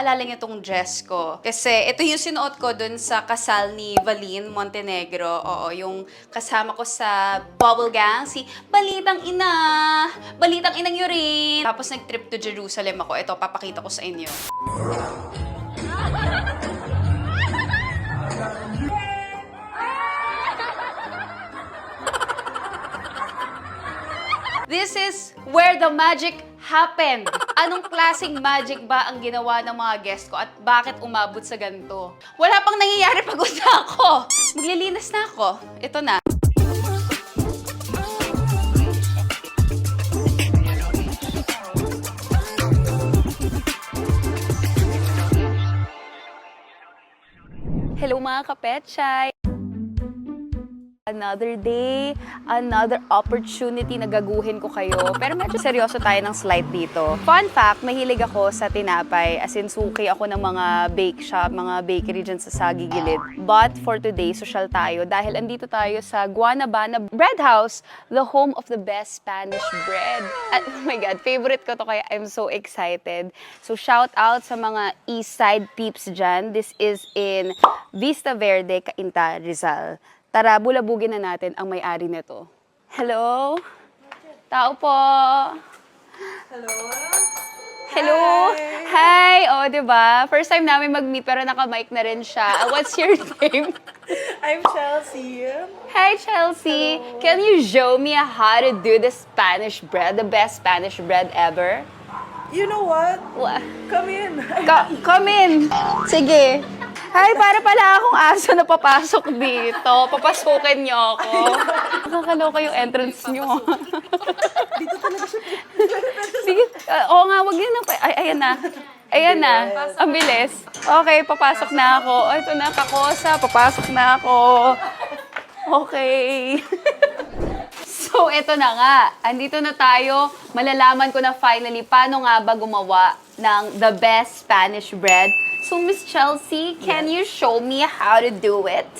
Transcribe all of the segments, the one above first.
naalala niyo tong dress ko. Kasi ito yung sinuot ko dun sa kasal ni Valin Montenegro. Oo, yung kasama ko sa Bubble Gang, si Balitang Ina! Balitang Inang Yurin! Tapos nag-trip to Jerusalem ako. Ito, papakita ko sa inyo. This is where the magic happened. Anong klaseng magic ba ang ginawa ng mga guest ko at bakit umabot sa ganito? Wala pang nangyayari pagod na ako. Maglilinis na ako. Ito na. Hello mga kapetchay! Another day, another opportunity na gaguhin ko kayo. Pero medyo seryoso tayo ng slight dito. Fun fact, mahilig ako sa tinapay. As in, suki ako ng mga bake shop, mga bakery dyan sa Sagi Gilid. But for today, social tayo dahil andito tayo sa Guanabana Bread House, the home of the best Spanish bread. At, oh my God, favorite ko to kaya I'm so excited. So shout out sa mga East Side peeps dyan. This is in Vista Verde, Cainta, Rizal. Tara, bulabugin na natin ang may-ari nito. Hello? Tao po. Hello? Hello? Hi! O, di ba? First time namin mag-meet pero naka-mic na rin siya. Uh, What's your name? I'm Chelsea. Hi, Chelsea. Can you show me how to do the Spanish bread, the best Spanish bread ever? You know what? Wa- Come in. Ka- come in. Sige. Hi, para pala akong aso na papasok dito. Papasukin niyo ako. Nakakaloka yung entrance niyo. Dito talaga siya. Sige. Uh, oo nga, wag yun na. pa- Ay, ayan na. Ayan na. Ang bilis. Okay, papasok na ako. Oh, ito na, kakosa. Papasok na ako. Okay. So, eto na nga. Andito na tayo. Malalaman ko na finally paano nga ba gumawa ng the best Spanish bread. So, Miss Chelsea, can you show me how to do it?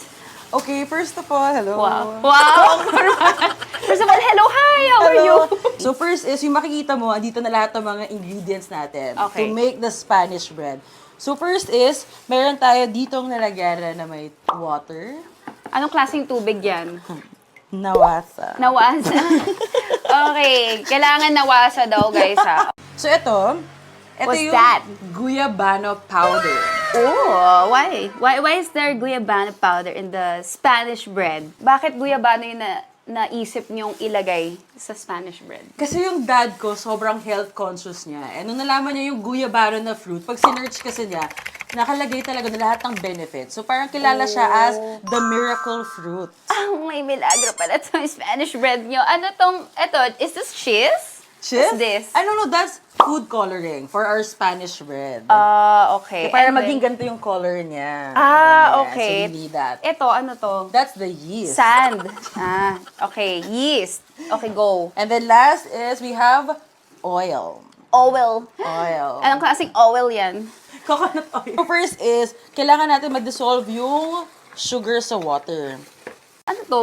Okay, first of all, hello. Wow. Wow! First of all, hello, hi! How are you? So first is, yung makikita mo, andito na lahat ng mga ingredients natin Okay. to make the Spanish bread. So first is, meron tayo ditong nalagyan na may water, Anong klaseng tubig yan? nawasa. Nawasa. okay, kailangan nawasa daw, guys, ha? So ito, ito What's yung that? guyabano powder. Oh, why? Why why is there guyabano powder in the Spanish bread? Bakit guyabano yung na, naisip niyong ilagay sa Spanish bread? Kasi yung dad ko, sobrang health conscious niya. Eh, nung nalaman niya yung guyabano na fruit, pag sinerch kasi niya, nakalagay talaga na lahat ng benefits. So parang kilala siya as the miracle fruit. Ah, may milagro pala itong Spanish bread niyo. Ano tong, eto, is this cheese? What's this? I don't know, that's food coloring for our Spanish bread. Ah, okay. para And then- maging ganito yung color niya. Ah, Yes, okay. So we need that. Ito, ano to? That's the yeast. Sand. Ah, okay. Yeast. Okay, go. And then last is we have oil. Oil. Oil. Anong klaseng oil yan? Coconut oil. So first is, kailangan natin mag-dissolve yung sugar sa water. Ano to?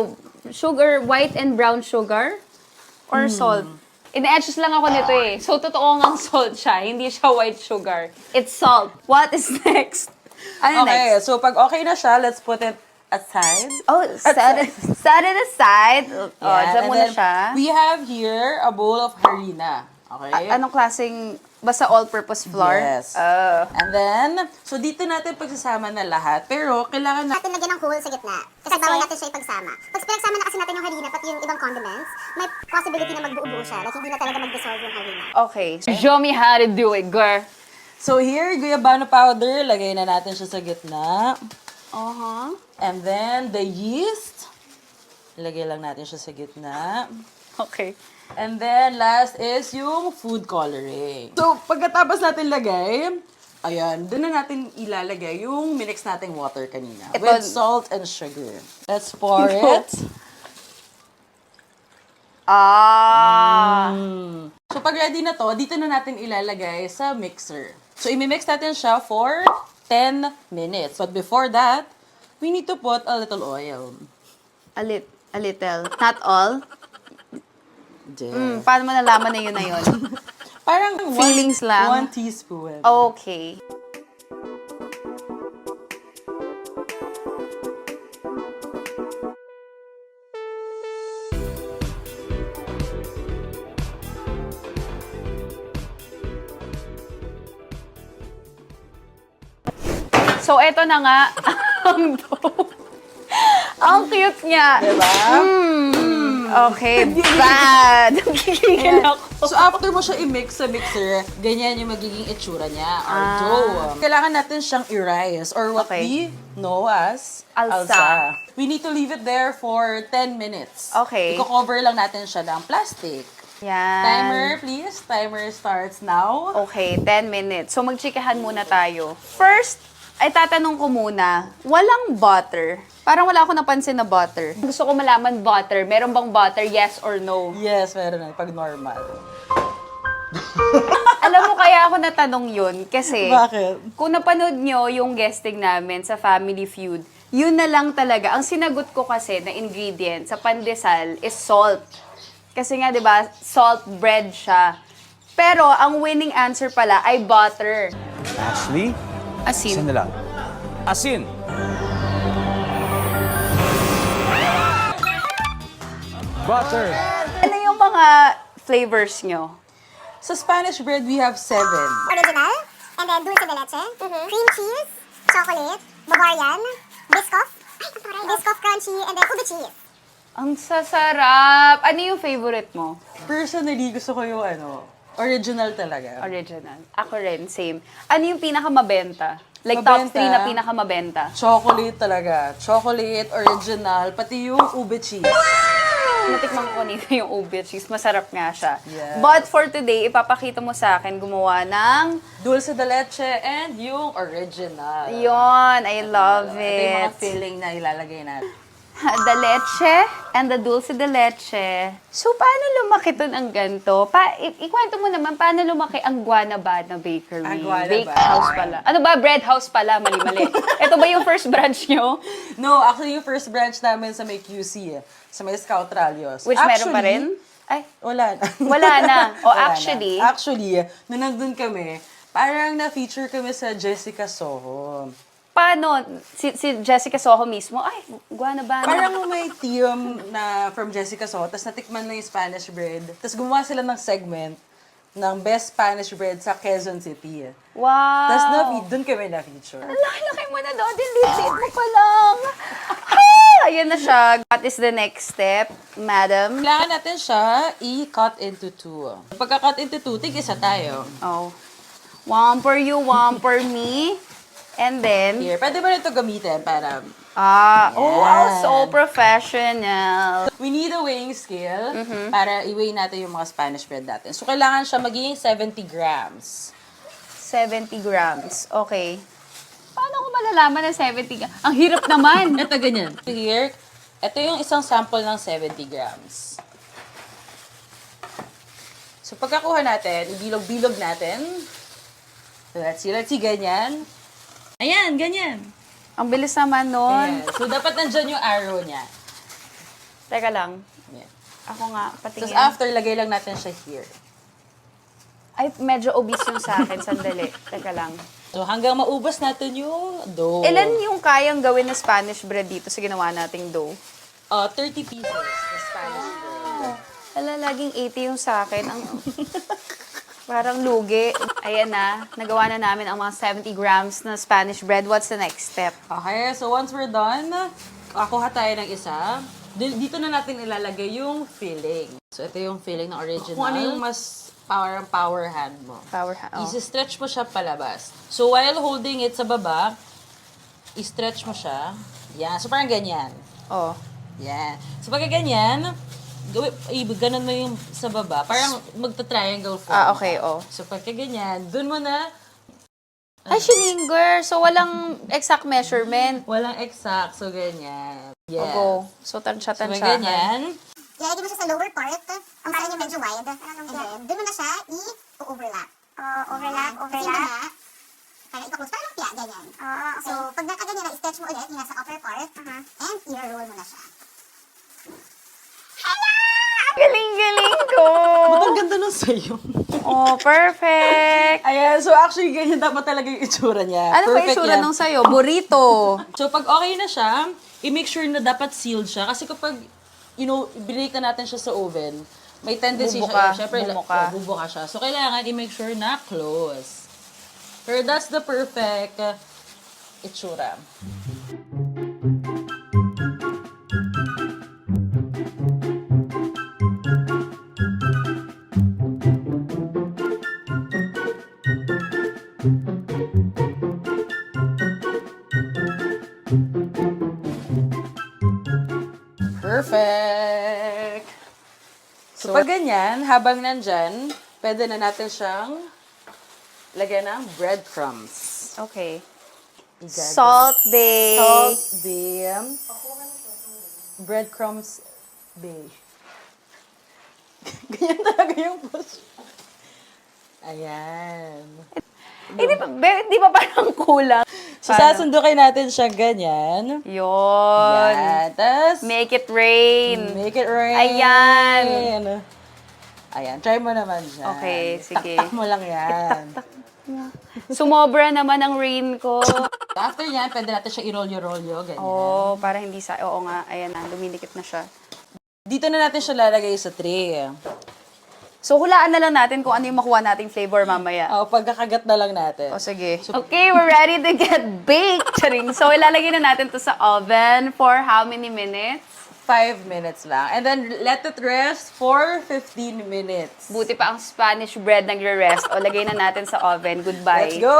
Sugar, white and brown sugar? Or salt? Ine-adjust lang ako nito eh. So, totoo ngang salt siya. Hindi siya white sugar. It's salt. What is next? Ano Okay, next? so pag okay na siya, let's put it aside. Oh, set it, set it aside. Oh, Yan. dyan And muna then siya. We have here a bowl of harina. Okay? A- anong klaseng, basta all-purpose flour? Yes. Oh. And then, so dito natin pagsasama na lahat. Pero, kailangan na... natin lagyan ng hole sa gitna. Kasi bawal natin siya ipagsama. Pag pinagsama na kasi natin yung harina pati yung ibang condiments, may possibility na magbuo-buo siya. Like, hindi na talaga mag-dissolve yung harina. Okay. Show me how to do it, girl. So here, guyabano powder. Lagay na natin siya sa gitna. Uh-huh. And then, the yeast. Lagay lang natin siya sa gitna. Okay. And then, last is yung food coloring. So, pagkatapos natin lagay, ayan, doon na natin ilalagay yung minix nating water kanina. Ito- With salt and sugar. Let's pour it. Ah. Mm. So, pag ready na to, dito na natin ilalagay sa mixer. So, imimix natin siya for 10 minutes. But before that, we need to put a little oil. A, lit, a little. Not all. Mm, paano mo nalaman na yun na yun? Parang Feelings one, lang? One teaspoon. Okay. So, eto na nga ang ang cute niya. Diba? Mm okay, bad. Gigigil ako. So after mo siya i-mix sa mixer, ganyan yung magiging itsura niya, our Ah. dough. Kailangan natin siyang i-rise or what Okay. we know as Alsa. We need to leave it there for 10 minutes. Okay. Iko-cover lang natin siya ng plastic. Yan. Timer, please. Timer starts now. Okay, 10 minutes. So, magchikahan muna tayo. First, ay tatanong ko muna, walang butter. Parang wala ako napansin na butter. Gusto ko malaman butter. Meron bang butter, yes or no? Yes, meron na. Pag normal. Alam mo kaya ako natanong yun kasi Bakit? kung napanood nyo yung guesting namin sa Family Feud, yun na lang talaga. Ang sinagot ko kasi na ingredient sa pandesal is salt. Kasi nga, di ba, salt bread siya. Pero ang winning answer pala ay butter. Ashley, asin Asin. na lang. Asin. Butter. Ano yung mga flavors nyo? Sa Spanish bread, we have seven. Original, and then dulce de leche, cream cheese, chocolate, Bavarian, Biscoff, Biscoff crunchy, and then ube cheese. Ang sasarap! Ano yung favorite mo? Personally, gusto ko yung ano, original talaga. Original. Ako rin, same. Ano yung pinakamabenta? Like top Mabenta? 3 na pinakamabenta? Chocolate talaga. Chocolate, original, pati yung ube cheese. Natikman ko nito yung ube cheese. Masarap nga siya. Yeah. But for today, ipapakita mo sa akin gumawa ng... Dulce de leche and yung original. Yon, I love Ito yung mga it. filling na ilalagay natin. The leche and the dulce de leche. So, paano lumaki dun ang ganto? Pa, i- ikwento mo naman, paano lumaki ang Guanabana Bakery? Ah, Guanabana. Bake house pala. Ano ba? Bread house pala. Mali-mali. Ito ba yung first branch nyo? No, actually yung first branch namin sa may QC, eh, sa may Scout Rallios. Which meron pa rin? Ay, Wala na. Wala na. O, Wala na. actually- Actually, nung nandun kami, parang na-feature kami sa Jessica Soho. Paano? Si, si Jessica Soho mismo, ay, Guanabana. Parang may team na from Jessica Soho, tapos natikman na yung Spanish bread. Tapos gumawa sila ng segment ng best Spanish bread sa Quezon City. wow. Tapos na, doon kami na-feature. Laki mo na daw, delete mo pa lang. Ah, Ayan na siya. What is the next step, madam? Kailangan natin siya i-cut into two. Pagka-cut into two, tig-isa tayo. Oh. One for you, one for me. And then, Here, pwede ba nito gamitin para... ah, oh, wow, so professional. We need a weighing scale para i-weigh natin yung mga Spanish bread natin. So, kailangan siya maging 70 grams. 70 grams. Okay. Paano ko malalaman na 70 grams? Ang hirap naman. Ito, ganyan. Here, ito yung isang sample ng 70 grams. So, pagkakuha natin, ibilog-bilog natin. So, let's see, let's see, ganyan. Ayan, ganyan. Ang bilis naman nun. Ayan. So, dapat nandyan yung arrow niya. Teka lang. Ayan. Ako nga, Tapos patingin. after, lagay lang natin siya here. Ay, medyo obese yung sa akin. Sandali. Teka lang. So, hanggang maubos natin yung dough. Ilan yung kayang gawin na Spanish bread dito sa ginawa nating dough? Uh, 30 pieces na Spanish bread. Hala, laging 80 yung sa akin. Ang, parang lugi. Ayan na, nagawa na namin ang mga 70 grams na Spanish bread. What's the next step? Okay, so once we're done, kuha tayo ng isa. Di- Dito na natin ilalagay yung filling. So, ito yung filling na original. Kung ano yung mas power power hand mo. Power ha- oh. I-stretch mo siya palabas. So, while holding it sa baba, i-stretch mo siya. Yan. So, parang ganyan. Oh. Yan. So, pagka ganyan, gawin, i- ganun mo yung sa baba. Parang magta-triangle form. Ah, okay, oh. So, pagka ganyan, dun mo na, Ay, shininger. So, walang exact measurement. walang exact. So, ganyan. Yes. Ogo. So, So, may tansya-tansyahan. ganyan. Ilalagay mo siya sa lower part, ang parang yung medyo wide. And then, doon mo na siya i-overlap. Uh, overlap, overlap. Para i-close, parang lumpia, ganyan. So, pag nakaganyan na, i-stretch mo ulit yung nasa upper part, and i-roll mo na siya. Galing-galing ko! Ba't ang ganda nun sa'yo? Oh, perfect! Ayan, so actually, ganyan dapat talaga yung itsura niya. Ano ba Perfect itsura yan. nung sa'yo? Burrito. So, pag okay na siya, i-make sure na dapat sealed siya. Kasi kapag, you know, binake na natin siya sa oven, may tendency Bubuka, siya, syempre, bumuka. oh, bubuka siya. So, kailangan i-make sure na close. Pero that's the perfect uh, itsura. Habang nandyan, pwede na natin siyang lagyan ng breadcrumbs. Okay. Igagawin. Salt Bay. Salt bay. Breadcrumbs bay. Ganyan talaga yung push. Ayan. Eh, di ba, di ba parang kulang? So, sasundukin natin siya ganyan. Yun. Yan. Tapos, Make it rain. make it rain. Ayan. Ayan. Try mo naman siya. Okay, sige. Tak-tak mo lang yan. Sumobra naman ang rain ko. After yan, pwede natin siya i-rolyo-rolyo. Ganyan. Oh, para hindi sa... Oo nga, ayan na, dumidikit na siya. Dito na natin siya lalagay sa tray. So, hulaan na lang natin kung ano yung makuha nating flavor mamaya. O, pagkakagat na lang natin. O, sige. Okay, we're ready to get baked. Charing. So, ilalagay na natin to sa oven for how many minutes? Five minutes lang. And then, let it rest for 15 minutes. Buti pa ang Spanish bread nagre-rest. O, lagay na natin sa oven. Goodbye. Let's go!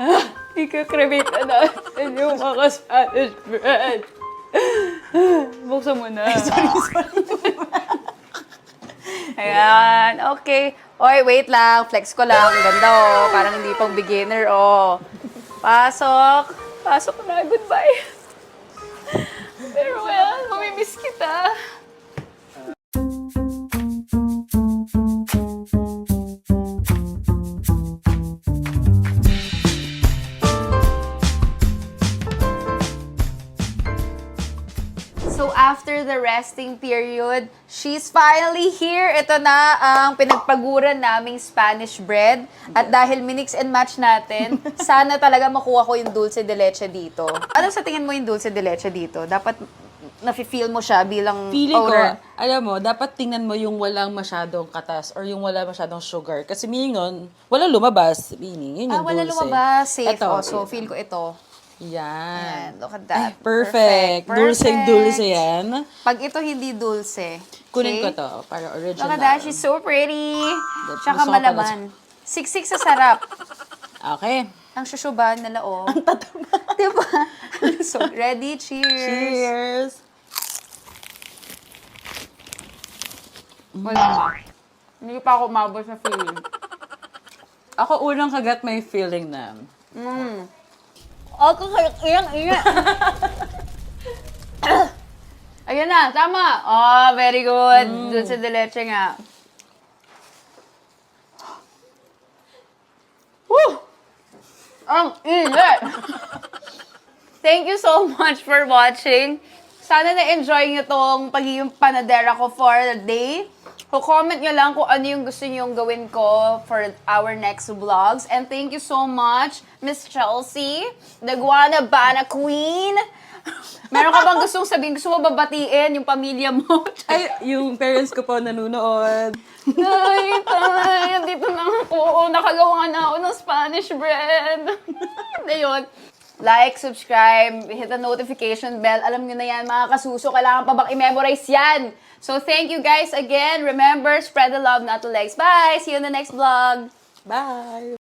Ika-cremate na natin yung mga Spanish bread. Buksan mo na. Ayan, okay. Oy, wait lang. Flex ko lang. Ang Ganda, oh. Parang hindi pang beginner, oh. Pasok. Pasok na. Goodbye. Pero well, mamimiss kita. After the resting period, she's finally here. Ito na ang pinagpaguran naming Spanish bread. At dahil minix and match natin, sana talaga makuha ko yung dulce de leche dito. Ano sa tingin mo yung dulce de leche dito? Dapat nafe-feel mo siya bilang Feeling ko, owner. alam mo, dapat tingnan mo yung walang masyadong katas or yung wala masyadong sugar. Kasi meaning nun, walang lumabas. Meaning, yun Ah, yung wala dulce. lumabas. Safe. Ito. oh, so, feel ko ito. Yan. Yan, look at that. Perfect. Dulce dulce yan. Pag ito hindi dulce. Kunin ko to para original. Look at that, she's so pretty. Tsaka gusto ko malaman. Siksik sa sarap. Okay. Ang syusyuban nila, oh. Ang tataba. diba? so, ready? Cheers. Cheers! Wala ma. Hindi pa ako umabot sa feeling. Ako unang kagat may feeling na. Mm. Ako kayo, iyang, iyang. Ayun na, tama. Oh, very good. Doon sa de leche nga. Woo! Ang init! Thank you so much for watching. Sana na-enjoy nyo tong pagiging panadera ko for the day. So, comment nyo lang kung ano yung gusto nyo gawin ko for our next vlogs. And thank you so much, Miss Chelsea, the Guanabana Queen. Meron ka bang gustong sabihin? Gusto mo babatiin yung pamilya mo? Ay, yung parents ko po nanonood. Ay, tay, dito na ako. Nakagawa na ako ng Spanish bread. Ayun. Like, subscribe, hit the notification bell. Alam nyo na yan, mga kasuso. Kailangan pa bang i-memorize yan? So, thank you guys again. Remember, spread the love, not the legs. Bye! See you in the next vlog. Bye!